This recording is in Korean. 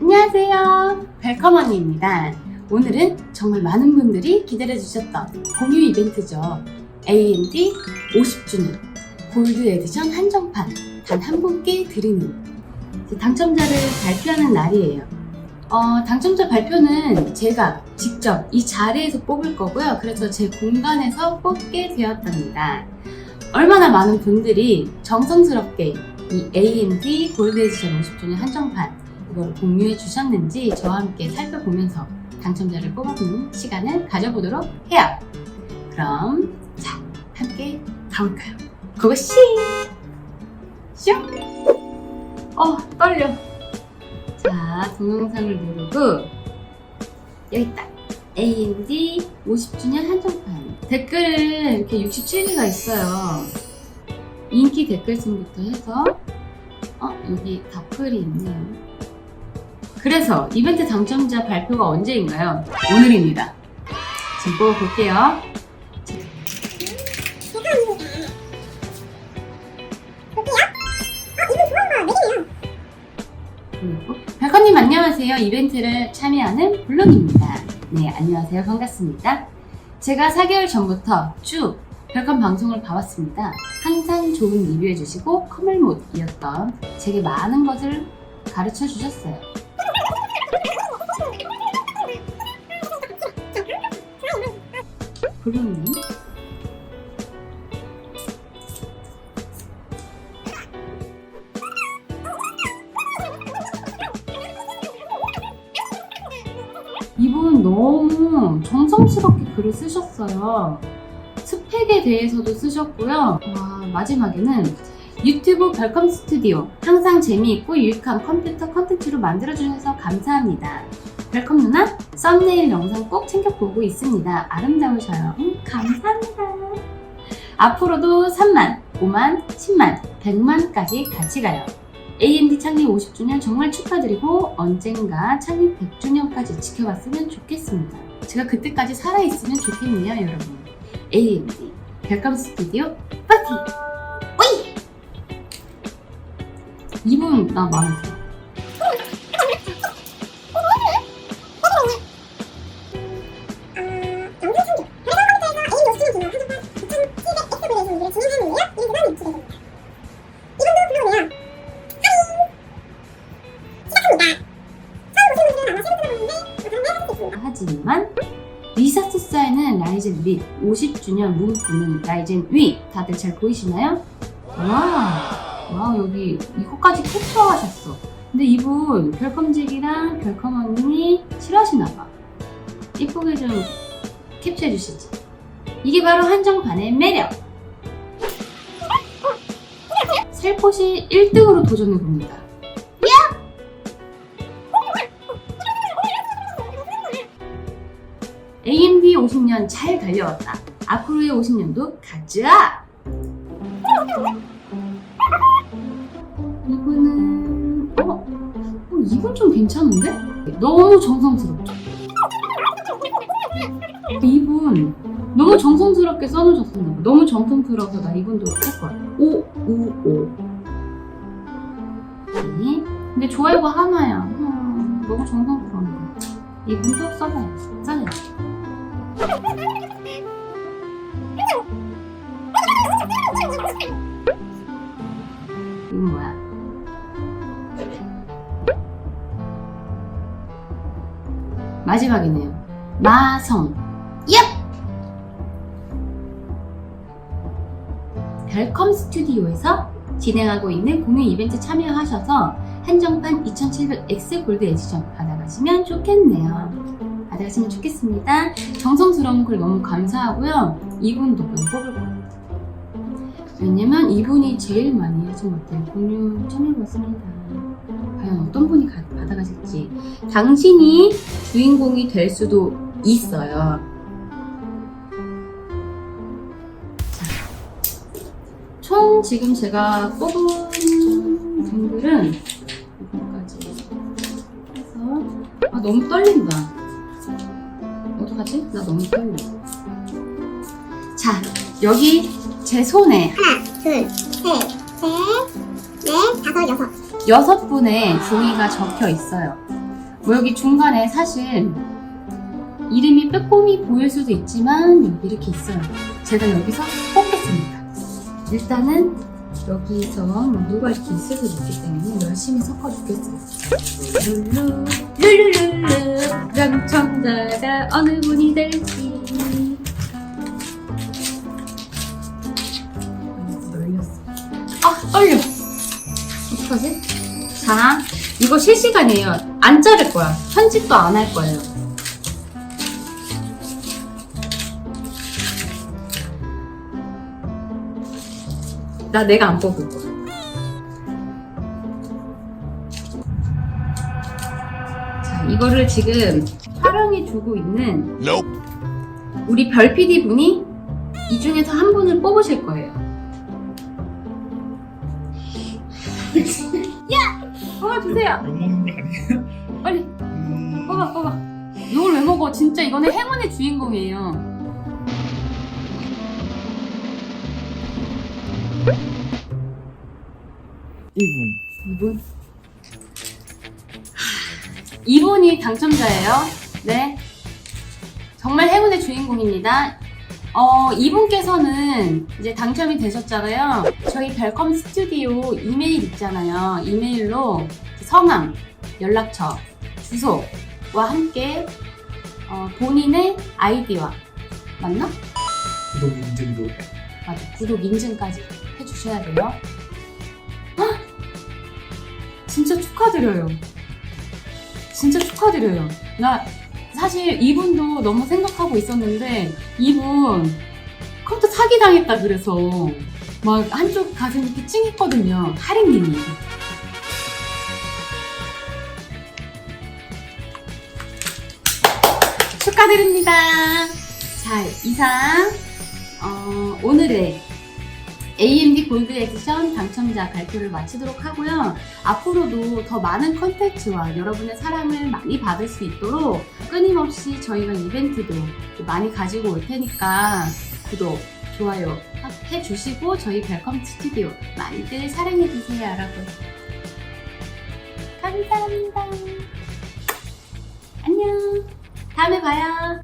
안녕하세요. 벨컴 언니입니다. 오늘은 정말 많은 분들이 기다려 주셨던 공유 이벤트죠. AMD 50주년 골드 에디션 한정판 단 한 분께 드리는 당첨자를 발표하는 날이에요. 어, 당첨자 발표는 제가 직접 이 자리에서 뽑을 거고요. 그래서 제 공간에서 뽑게 되었답니다. 얼마나 많은 분들이 정성스럽게 이 AMD 골드 에디션 50주년 한정판 이걸 공유해 주셨는지 저와 함께 살펴보면서 당첨자를 뽑아보는 시간을 가져보도록 해요. 그럼 자 함께 가볼까요? 고고씨! 슝! 어 떨려. 자 동영상을 누르고 여기 있다. AMD 50주년 한정판 댓글을 이렇게 67개가 있어요. 인기 댓글순부터 해서 어 여기 답글이 있네요. 그래서 이벤트 당첨자 발표가 언제인가요? 오늘입니다. 지금 뽑아볼게요. 백헌님 안녕하세요. 이벤트를 참여하는 블록입니다. 네, 안녕하세요. 반갑습니다. 제가 4개월 전부터 쭉 별건 방송을 봐왔습니다. 항상 좋은 리뷰해주시고 커물못이었던 제게 많은 것을 가르쳐 주셨어요. 블록님. 이분 너무 정성스럽게 글을 쓰셨어요. 스펙에 대해서도 쓰셨고요. 와, 마지막에는 유튜브 별컴 스튜디오 항상 재미있고 유익한 컴퓨터 컨텐츠로 만들어주셔서 감사합니다. 별컴 누나 썸네일 영상 꼭 챙겨보고 있습니다. 아름다우셔요. 음, 감사합니다. 앞으로도 3만, 5만, 10만, 100만까지 같이 가요. AMD 창립 50주년 정말 축하드리고 언젠가 창립 100주년까지 지켜봤으면 좋겠습니다. 제가 그때까지 살아있으면 좋겠네요, 여러분. AMD 별감 스튜디오 파티! 이분 나 마음에 들어. 라이젠 립 50주년 문구는 라이젠 위 다들 잘 보이시나요? 와, 와 여기 이거까지 캡처하셨어. 근데 이분 별컴직이랑 별컴 언니 싫어하시나봐. 이쁘게 좀 캡처해 주시지. 이게 바로 한정판의 매력. 살포시 1등으로 도전해 봅니다. AMD 50년 잘 달려왔다. 앞으로의 50년도 가자! 이분은, 어? 어, 이분 좀 괜찮은데? 너무 정성스럽죠? 이분, 너무 정성스럽게 써놓으셨었나 봐. 너무 정성스러워서 나 이분도 할 거야. 5, 5, 5. 네. 근데 좋아요가 하나야. 음, 너무 정성스러운데. 이분도 써봐야지. 써야 마지막이네요. 마성. 얍! 별컴 스튜디오에서 진행하고 있는 공유 이벤트 참여하셔서 한정판 2700X 골드 에디션 받아가시면 좋겠네요. 받아가시면 좋겠습니다. 정성스러운 글 너무 감사하고요. 이분 덕분에 뽑을 거예요. 왜냐면 이분이 제일 많이 해준 것들 공유 참여해봤습니다. 과연 어떤 분이 가- 받아가실지 당신이 주인공이 될 수도 있어요. 자, 총 지금 제가 뽑은 분들은 이분까지 해서 아 너무 떨린다. 어떡하지? 나 너무 떨려. 자, 여기 제 손에 하나, 둘, 셋, 셋, 넷, 다섯, 여섯. 여섯 분의 종이가 적혀 있어요. 뭐 여기 중간에 사실 이름이 빼꼼히 보일 수도 있지만 여기 이렇게 있어요. 제가 여기서 뽑겠습니다. 일단은 여기서 뭐 누가 이렇게 있을 수도 있기 때문에 열심히 섞어주겠어요. 룰루 룰루룰루 당첨자가 어느 분이 될지 떨렸어. 아 떨려. 어떡하지? 자 이거 실시간이에요. 안 자를 거야. 편집도 안 할 거예요. 나 내가 안 뽑을 거야. 자, 이거를 지금 촬영해 주고 있는. 우리 별 PD 분이 이 중에서 한 분을 뽑으실 거예요. 야! 뽑아주세요. 욕 먹는 거 아니에요? 빨리 음... 뽑아 뽑아. 이걸 왜 먹어? 진짜 이거는 행운의 주인공이에요. 이분. 이분? 이분이 당첨자예요. 네. 정말 행운의 주인공입니다. 어, 이분께서는 이제 당첨이 되셨잖아요. 저희 별컴 스튜디오 이메일 있잖아요. 이메일로 성함, 연락처, 주소와 함께 어, 본인의 아이디와 맞나? 구독 인증도. 맞아. 구독 인증까지 해주셔야 돼요. 헉! 진짜 축하드려요. 진짜 축하드려요. 나 사실 이분도 너무 생각하고 있었는데 이분 컴퓨터 사기 당했다 그래서 막 한쪽 가슴이 이렇게 찡했거든요. 하림님이. 축하드립니다. 자, 이상 어, 오늘의 AMD 골드 에디션 당첨자 발표를 마치도록 하고요. 앞으로도 더 많은 컨텐츠와 여러분의 사랑을 많이 받을 수 있도록 끊임없이 저희가 이벤트도 많이 가지고 올 테니까 구독, 좋아요 해주시고 저희 벨컴 스튜디오 많이들 사랑해주세요, 여러분. 감사합니다. 다음에 봐요.